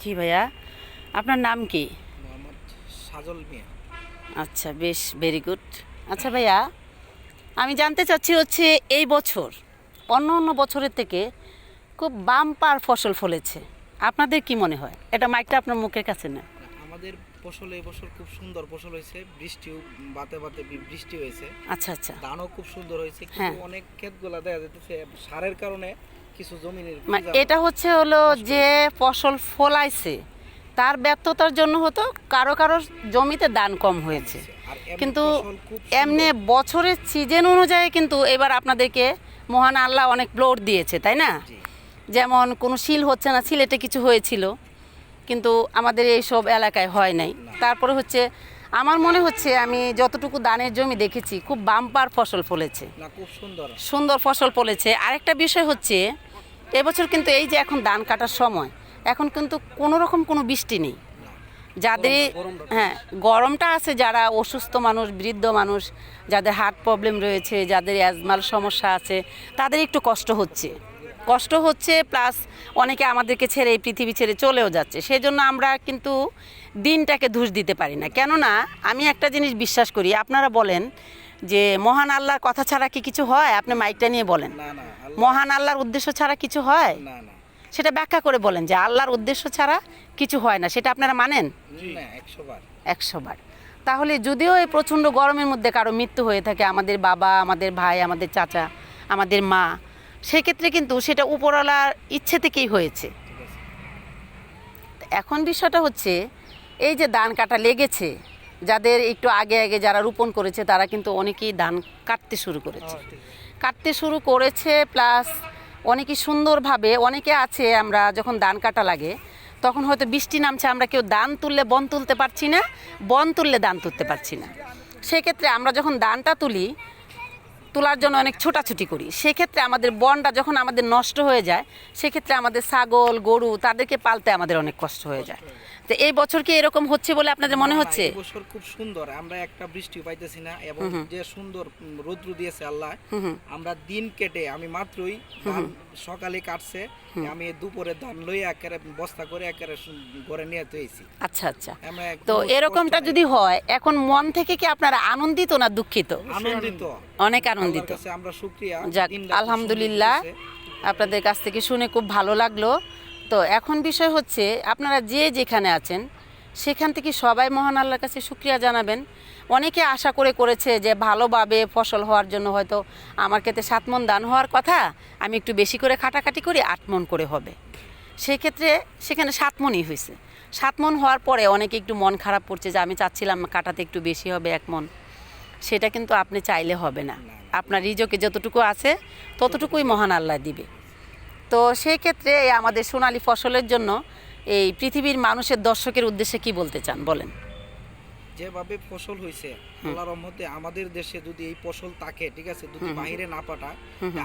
জি ভাইয়া। আপনার নাম কি? সাজল মিয়া। আচ্ছা বেশ ভেরি গুড আচ্ছা ভাইয়া আমি জানতে চাচ্ছি হচ্ছে এই বছর অন্য অন্য বছরের থেকে খুব বাম্পার ফসল ফলেছে। আপনাদের কি মনে হয়? এটা মাইকটা আপনার মুখের কাছে না আমাদের ফসল এই বছর খুব সুন্দর ফসল হয়েছে। বৃষ্টিও বাতে বাতে বৃষ্টি হয়েছে। আচ্ছা আচ্ছা। ধানও খুব সুন্দর হয়েছে। কিন্তু হ্যাঁ। অনেক ক্ষেতগুলা দেখা যাচ্ছে সারের কারণে কিছু জমিনের এটা হচ্ছে হলো যে ফসল ফলাইছে তার ব্যর্থতার জন্য হতো কারও কারও জমিতে দান কম হয়েছে। কিন্তু। এমনি বছরের সিজন অনুযায়ী কিন্তু এবার আপনাদেরকে মহান আল্লাহ অনেক ব্লোড দিয়েছে তাই না? যেমন কোনো শিল হচ্ছে না সিলেটে কিছু হয়েছিল। কিন্তু আমাদের এই সব এলাকায় হয় নাই। তারপরে হচ্ছে আমার মনে হচ্ছে আমি যতটুকু দানের জমি দেখেছি খুব বাম্পার ফসল ফলেছে। সুন্দর। সুন্দর ফসল ফলেছে। আরেকটা বিষয় হচ্ছে এবছর কিন্তু এই যে এখন ধান কাটার সময় এখন কিন্তু কোনো রকম কোনো বৃষ্টি নেই। যাদের হ্যাঁ গরমটা আছে যারা অসুস্থ মানুষ বৃদ্ধ মানুষ যাদের হার্ট প্রবলেম রয়েছে যাদের অ্যাজমাল সমস্যা আছে তাদের একটু কষ্ট হচ্ছে। কষ্ট হচ্ছে প্লাস অনেকে আমাদেরকে ছেড়ে এই পৃথিবী ছেড়ে চলেও যাচ্ছে। সেই জন্য আমরা কিন্তু দিনটাকে ধুস দিতে পারি না। কেননা আমি একটা জিনিস বিশ্বাস করি আপনারা বলেন যে মহান আল্লাহর কথা ছাড়া কি কিছু হয়? আপনি মাইকটা নিয়ে বলেন। মহান আল্লাহর উদ্দেশ্য ছাড়া কিছু হয়? সেটা ব্যাখ্যা করে বলেন যে আল্লাহর উদ্দেশ্য ছাড়া কিছু হয় না। সেটা আপনারা মানেন? না একশো একশো বার। তাহলে যদিও এই প্রচণ্ড গরমের মধ্যে কারও মৃত্যু হয়ে থাকে আমাদের বাবা আমাদের ভাই আমাদের চাচা আমাদের মা সেক্ষেত্রে কিন্তু সেটা উপরওয়ালার ইচ্ছে থেকেই হয়েছে। এখন বিষয়টা হচ্ছে এই যে ধান কাটা লেগেছে যাদের একটু আগে আগে যারা রোপণ করেছে তারা কিন্তু অনেকেই ধান কাটতে শুরু করেছে। কাটতে শুরু করেছে প্লাস অনেকে সুন্দরভাবে অনেকে আছে আমরা যখন ধান কাটা লাগে তখন হয়তো বৃষ্টি নামছে আমরা কেউ দান তুললে বন তুলতে পারছি না বন তুললে দান তুলতে পারছি না। সেক্ষেত্রে আমরা যখন দানটা তুলি তোলার জন্য অনেক ছোটাছুটি করি। সেক্ষেত্রে আমাদের বনটা যখন আমাদের নষ্ট হয়ে যায়, সেক্ষেত্রে আমাদের ছাগল, গরু তাদেরকে পালতে আমাদের অনেক কষ্ট হয়ে যায়। তো এই বছর কি এরকম হচ্ছে বলে আপনাদের মনে হচ্ছে? এই বছর খুব সুন্দর। আমরা একটা বৃষ্টি পাইতেছি না এবং যে সুন্দর রৌদ্র দিয়েছে আল্লাহ আমরা দিন কেটে আমি মাত্রই ধান সকালে কাটছে আমি দুপুরে ধান লই একেবারে বস্তা করে একেবারে ঘরে নিয়ে তুইছি আচ্ছা আচ্ছা। তো এরকমটা যদি হয় এখন মন থেকে কি আপনারা আনন্দিত না দুঃখিত? আনন্দিত। অনেক আনন্দিত। আমরা শুকরিয়া। আলহামদুলিল্লাহ। আপনাদের কাছ থেকে শুনে খুব ভালো লাগল। তো এখন বিষয় হচ্ছে, আপনারা যে যেখানে আছেন, সেখান থেকে সবাই মহান আল্লাহর কাছে শুক্রিয়া জানাবেন। অনেকে আশা করে করেছে যে ভালোভাবে ফসল হওয়ার জন্য হয়তো আমার ক্ষেত্রে সাত মন দান হওয়ার কথা, আমি একটু বেশি করে খাটাখাটি করি, আট মন করে হবে। সেক্ষেত্রে সেখানে সাত মনই হয়েছে। সাত মন হওয়ার পরে অনেকে একটু মন খারাপ করছে যে, আমি চাচ্ছিলাম কাটাতে একটু বেশি হবে এক মন। সেটা কিন্তু আপনি চাইলে হবে না। আপনার রিজকে যতটুকু আছে, ততটুকুই মহান আল্লাহ দিবে। তো সেই ক্ষেত্রে আমাদের সোনালী ফসলের জন্য এই পৃথিবীর মানুষের দর্শকের উদ্দেশ্যে কি বলতে চান? বলেন। যেভাবে ফসল হয়েছে আল্লাহর রহমতে আমাদের দেশে যদি এই ফসল থাকে ঠিক আছে যদি বাইরে না পাঠায়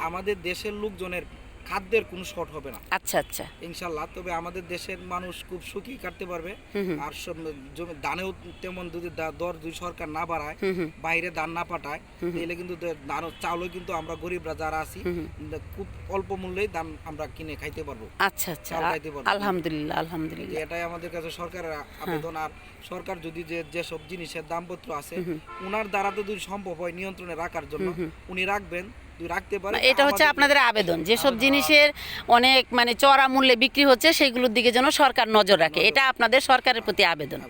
আমাদের দেশের লোকজনের খাদ্যের কোনো শর্ট হবে না। আচ্ছা আচ্ছা। ইনশাল্লাহ তবে আমাদের দেশের মানুষ খুব সুখী কাটতে পারবে। আর জমি দানেও তেমন যদি দর দুই সরকার না বাড়ায় বাইরে দান না পাঠায় তাহলে কিন্তু দান চাউলও কিন্তু আমরা গরিবরা যারা আছি খুব অল্প মূল্যেই দান আমরা কিনে খাইতে পারব। আচ্ছা আচ্ছা। খাইতে পারব। আলহামদুলিল্লাহ আলহামদুলিল্লাহ। এটাই আমাদের কাছে সরকারের আবেদন। আর সরকার যদি যে যেসব জিনিসের দামপত্র আছে উনার দ্বারা তো যদি সম্ভব হয় নিয়ন্ত্রণে রাখার জন্য উনি রাখবেন। রাখতে পারে। এটা হচ্ছে আপনাদের আবেদন যেসব জিনিসের অনেক মানে চড়া মূল্যে বিক্রি হচ্ছে সেগুলোর দিকে যেন সরকার নজর রাখে। এটা আপনাদের সরকারের প্রতি আবেদন।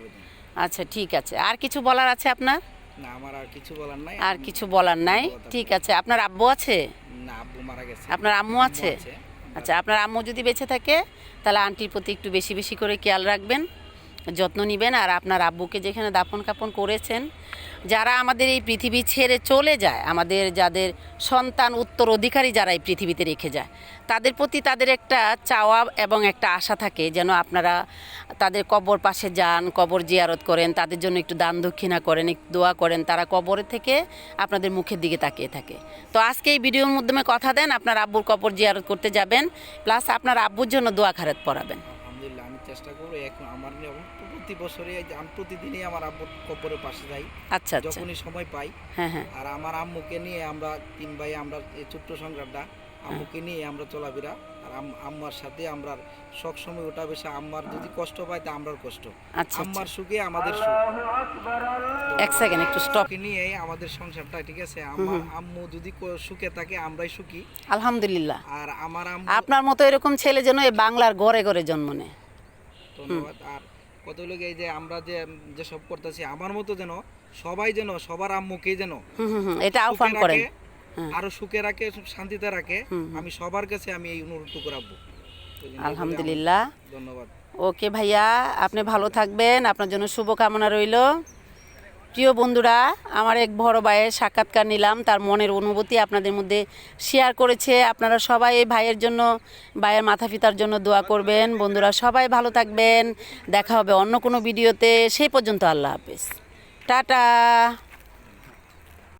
আচ্ছা ঠিক আছে। আর কিছু বলার আছে আপনার? না আমার আর কিছু বলার নাই। আর কিছু বলার নাই? ঠিক আছে। আপনার আব্বু আছে? না আব্বু মারা গেছে। আপনার আম্মু আছে। আচ্ছা আপনার আম্মু যদি বেঁচে থাকে তাহলে আন্টির প্রতি একটু বেশি বেশি করে খেয়াল রাখবেন। যত্ন নেবেন আর আপনার আব্বুকে যেখানে দাপন কাপন করেছেন, যারা আমাদের এই পৃথিবী ছেড়ে চলে যায়, আমাদের যাদের সন্তান উত্তর অধিকারী যারা এই পৃথিবীতে রেখে যায়, তাদের প্রতি তাদের একটা চাওয়া এবং একটা আশা থাকে যেন আপনারা তাদের কবর পাশে যান, কবর জিয়ারত করেন, তাদের জন্য একটু দান দক্ষিণা করেন, একটু দোয়া করেন, তারা কবরে থেকে আপনাদের মুখের দিকে তাকিয়ে থাকে। তো আজকে এই ভিডিওর মাধ্যমে কথা দেন, আপনার আব্বুর কবর জিয়ারত করতে যাবেন, প্লাস আপনার আব্বুর জন্য দোয়া খারাত পড়াবেন। চেষ্টা করব। এখন আমার নিয়ম প্রতি বছরে আমি প্রতিদিনই আমার আব্বুর কবরের পাশে যাই। আচ্ছা আচ্ছা। যখনই সময় পাই। হ্যাঁ হ্যাঁ। আর আমার আম্মুকে নিয়ে আমরা তিন ভাই আমরা এই ছোট্ট সংগ্রামটা আম্মুকে নিয়ে আমরা চলাফেরা। আর আম্মার সাথে আমরা সবসময় ওটা বেশি আম্মার যদি কষ্ট পায় তা আমরার কষ্ট। আচ্ছা আম্মার সুখে আমাদের সুখ। এক সেকেন্ড একটু স্টপ নিয়ে আমাদের সংসারটা ঠিক আছে? আমার আম্মু যদি সুখে থাকে আমরাই সুখী। আলহামদুলিল্লাহ। আর আমার আপনার মতো এরকম ছেলে যেন এই বাংলার ঘরে ঘরে জন্ম নেয়। ধন্যবাদ। আর কত লোক এই যে আমরা যে যেসব করতেছি আমার মতো যেন সবাই যেন সবার আম্মুকে যেন এটা আহ্বান করেন। হ্যাঁ। আরও সুখে রাখে শান্তিতে রাখে আমি সবার কাছে আমি এই অনুরোধটুকু রাখব। আলহামদুলিল্লাহ। ধন্যবাদ। ওকে ভাইয়া আপনি ভালো থাকবেন আপনার জন্য শুভকামনা রইল। প্রিয় বন্ধুরা, আমার এক বড় ভাইয়ের সাক্ষাৎকার নিলাম। তার মনের অনুভূতি আপনাদের মধ্যে শেয়ার করেছে। আপনারা সবাই এই ভাইয়ের জন্য, ভাইয়ের মাথা পিতার জন্য দোয়া করবেন। বন্ধুরা, সবাই ভালো থাকবেন। দেখা হবে অন্য কোনো ভিডিওতে সেই পর্যন্ত আল্লাহ হাফেজ। টাটা।